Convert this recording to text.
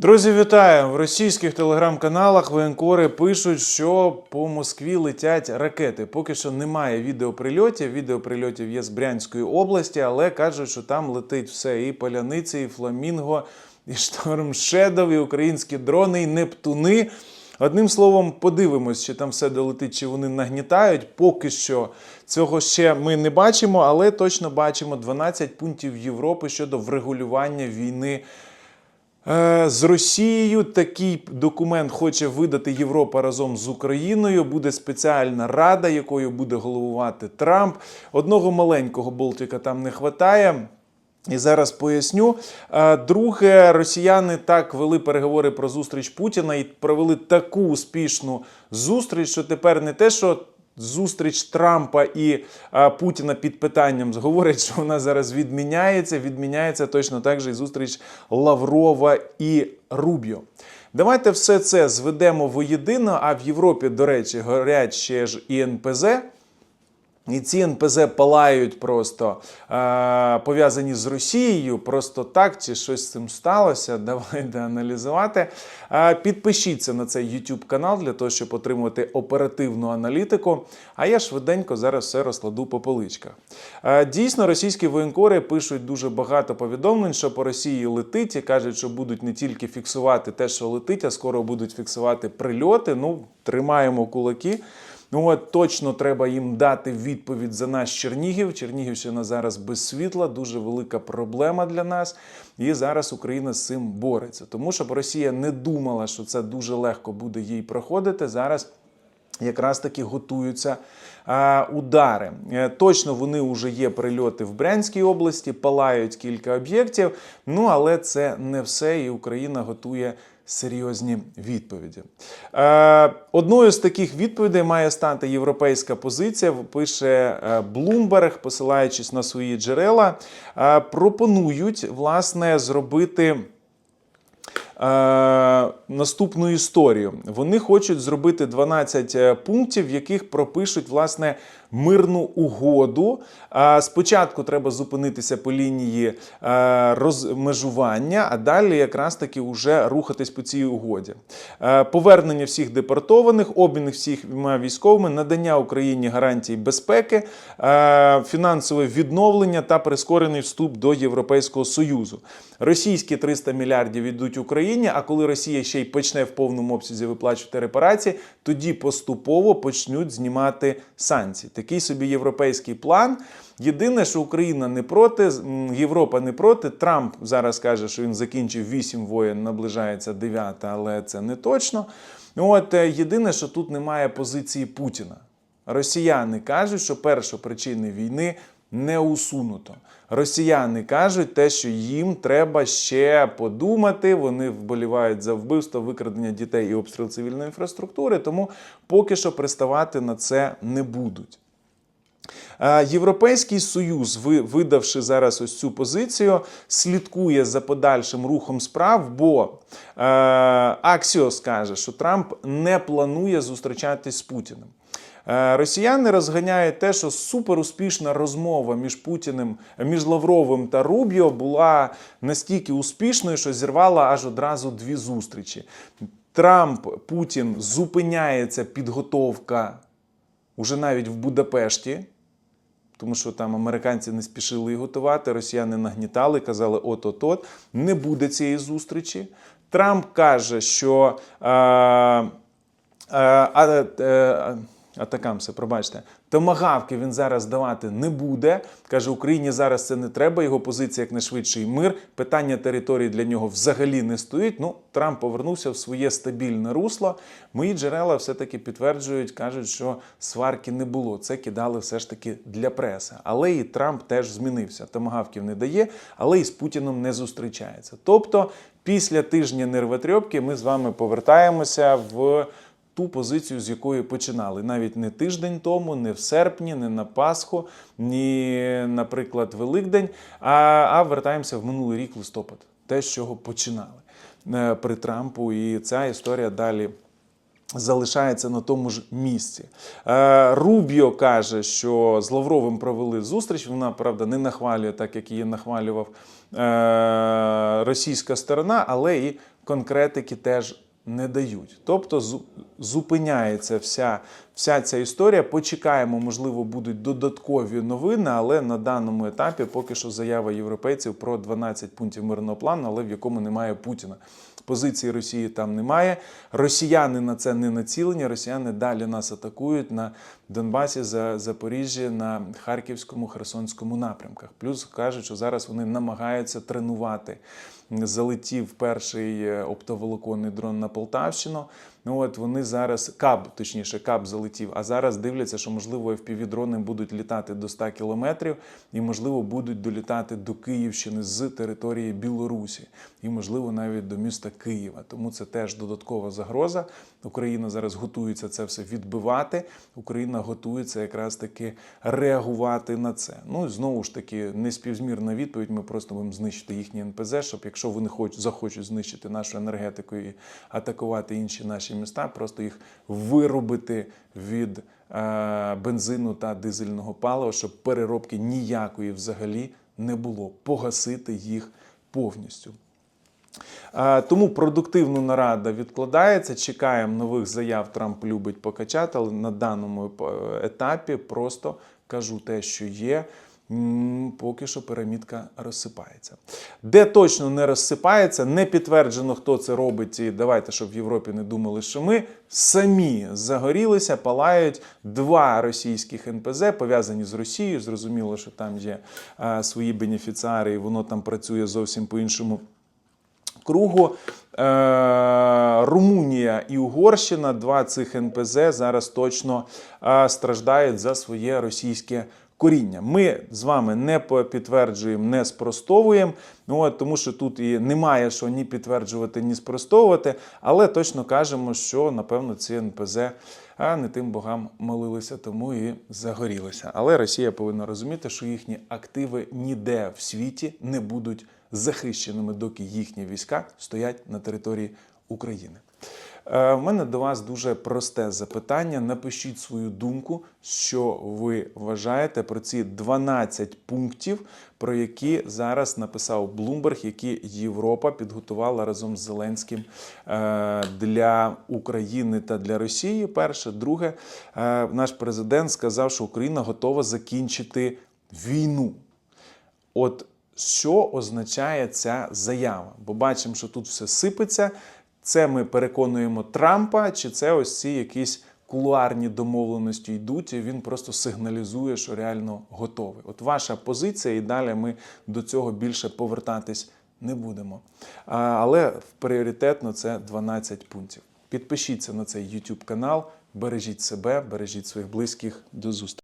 Друзі, вітаю! В російських телеграм-каналах воєнкори пишуть, що по Москві летять ракети. Поки що немає відеоприльотів. Відеоприльотів є з Брянської області, але кажуть, що там летить все: і паляниці, і фламінго, і шторм Шедов, і українські дрони, і Нептуни. Одним словом, подивимось, чи там все долетить, чи вони нагнітають. Поки що цього ще ми не бачимо, але точно бачимо 12 пунктів Європи щодо врегулювання війни. Е, З Росією такий документ хоче видати Європа разом з Україною. Буде спеціальна рада, якою буде головувати Трамп. Одного маленького болтика там не вистачає. І зараз поясню. Е, Друге, росіяни так вели переговори про зустріч Путіна і провели таку успішну зустріч, що тепер не те, що зустріч Трампа і а, Путіна під питанням говорять, що вона зараз відміняється. Відміняється точно так же і зустріч Лаврова і Рубіо. Давайте все це зведемо воєдино. А в Європі, до речі, горять ще ж і НПЗ. І ці НПЗ палають просто е, пов'язані з Росією, просто так, чи щось з цим сталося. Давайте аналізувати. Е, підпишіться на цей YouTube канал для того, щоб отримувати оперативну аналітику. А я швиденько зараз все розкладу по поличках. Е, дійсно, російські воєнкори пишуть дуже багато повідомлень, що по Росії летить, і кажуть, що будуть не тільки фіксувати те, що летить, а скоро будуть фіксувати прильоти. Ну, тримаємо кулаки. Ну от точно треба їм дати відповідь за наш Чернігів. Чернігівщина зараз без світла, дуже велика проблема для нас. І зараз Україна з цим бореться. Тому щоб Росія не думала, що це дуже легко буде їй проходити. Зараз якраз таки готуються а, удари. Е, Точно вони вже є прильоти в Брянській області, палають кілька об'єктів. Ну але це не все, і Україна готує. Серйозні відповіді. Е, одною з таких відповідей має стати європейська позиція. Пише Блумберг, посилаючись на свої джерела, е, пропонують власне зробити. Е, наступну історію. Вони хочуть зробити 12 е, пунктів, в яких пропишуть власне мирну угоду. Е, спочатку треба зупинитися по лінії розмежування, а далі якраз таки вже рухатись по цій угоді. Повернення всіх депортованих, обмін всіма військовими, надання Україні гарантій безпеки, фінансове відновлення та прискорений вступ до Європейського Союзу. Російські 300 мільярдів йдуть Україні. А коли Росія ще й почне в повному обсязі виплачувати репарації, тоді поступово почнуть знімати санкції. Такий собі європейський план. Єдине, що Україна не проти, Європа не проти. Трамп зараз каже, що він закінчив 8 воєн, наближається 9, але це не точно. От е, єдине, що тут немає позиції Путіна. Росіяни кажуть, що першопричини війни не усунуто. Росіяни кажуть те, що їм треба ще подумати. Вони вболівають за вбивство, викрадення дітей і обстріл цивільної інфраструктури, тому поки що приставати на це не будуть. Е, Європейський союз, видавши зараз ось цю позицію, слідкує за подальшим рухом справ, бо е, Аксіос каже, що Трамп не планує зустрічатись з Путіним. Е, Росіяни розганяють те, що суперуспішна розмова між Путіним, між Лавровим та Рубіо була настільки успішною, що зірвала аж одразу дві зустрічі. Трамп, Путін зупиняється підготовка уже навіть в Будапешті, тому що там американці не спішили готувати, росіяни нагнітали, казали от-от-от, не буде цієї зустрічі. Трамп каже, що. Е, е, а, Атакамси, пробачте, томагавки він зараз давати не буде. Каже, Україні зараз це не треба. Його позиція як найшвидший мир. Питання території для нього взагалі не стоїть. Ну, Трамп повернувся в своє стабільне русло. Мої джерела все-таки підтверджують, кажуть, що сварки не було. Це кидали все ж таки для преси. Але і Трамп теж змінився. Томагавків не дає, але і з Путіном не зустрічається. Тобто, після тижня нервотрьопки ми з вами повертаємося в ту позицію, з якої починали. Навіть не тиждень тому, не в серпні, не на Пасху, ні, наприклад, Великдень, а, а вертаємося в минулий рік листопад, те, з чого починали е, при Трампу. І ця історія далі. Залишається на тому ж місці. Е, Рубіо каже, що з Лавровим провели зустріч. Вона, правда, не нахвалює, так як її нахвалював е, російська сторона, але і конкретики теж не дають. Тобто зу- зупиняється вся, вся ця історія. Почекаємо, можливо, будуть додаткові новини, але на даному етапі поки що заява європейців про 12 пунктів мирного плану, але в якому немає Путіна. Позиції Росії там немає. Росіяни на це не націлені. Росіяни далі нас атакують на Донбасі, за Запоріжжі, на Харківському, Херсонському напрямках. Плюс кажуть, що зараз вони намагаються тренувати. Залетів перший е, оптоволоконний дрон на Полтавщину. Ну от вони зараз каб, точніше, каб залетів. А зараз дивляться, що можливо FPV-дрони будуть літати до 100 кілометрів і, можливо, будуть долітати до Київщини з території Білорусі, і можливо навіть до міста Києва. Тому це теж додаткова загроза. Україна зараз готується це все відбивати. Україна готується якраз таки реагувати на це. Ну знову ж таки, неспівзмірна відповідь. Ми просто будемо знищити їхні НПЗ, щоб якщо вони хоч захочуть знищити нашу енергетику і атакувати інші наші міста, просто їх виробити від е, бензину та дизельного палива, щоб переробки ніякої взагалі не було. Погасити їх повністю. Е, Тому продуктивна нарада відкладається. Чекаємо нових заяв. Трамп любить покачати, але на даному е, етапі просто кажу те, що є. Поки що пірамідка розсипається. Де точно не розсипається, не підтверджено, хто це робить. І давайте, щоб в Європі не думали, що ми самі загорілися, палають два російських НПЗ, пов'язані з Росією. Зрозуміло, що там є е, свої бенефіціари, і воно там працює зовсім по-іншому кругу. Е, Румунія і Угорщина, два цих НПЗ зараз точно е, страждають за своє російське коріння. Ми з вами не підтверджуємо, не спростовуємо, ну, от, тому що тут і немає що ні підтверджувати, ні спростовувати, але точно кажемо, що напевно ці НПЗ а не тим богам молилися, тому і загорілися. Але Росія повинна розуміти, що їхні активи ніде в світі не будуть захищеними, доки їхні війська стоять на території України. Е, У мене до вас дуже просте запитання. Напишіть свою думку, що ви вважаєте про ці 12 пунктів, про які зараз написав Блумберг, які Європа підготувала разом з Зеленським е, для України та для Росії. Перше, друге, е, наш президент сказав, що Україна готова закінчити війну. От що означає ця заява? Бо бачимо, що тут все сипеться. Це ми переконуємо Трампа, чи це ось ці якісь кулуарні домовленості йдуть, і він просто сигналізує, що реально готовий. От ваша позиція, і далі ми до цього більше повертатись не будемо. Але пріоритетно це 12 пунктів. Підпишіться на цей YouTube канал, бережіть себе, бережіть своїх близьких. До зустрічі.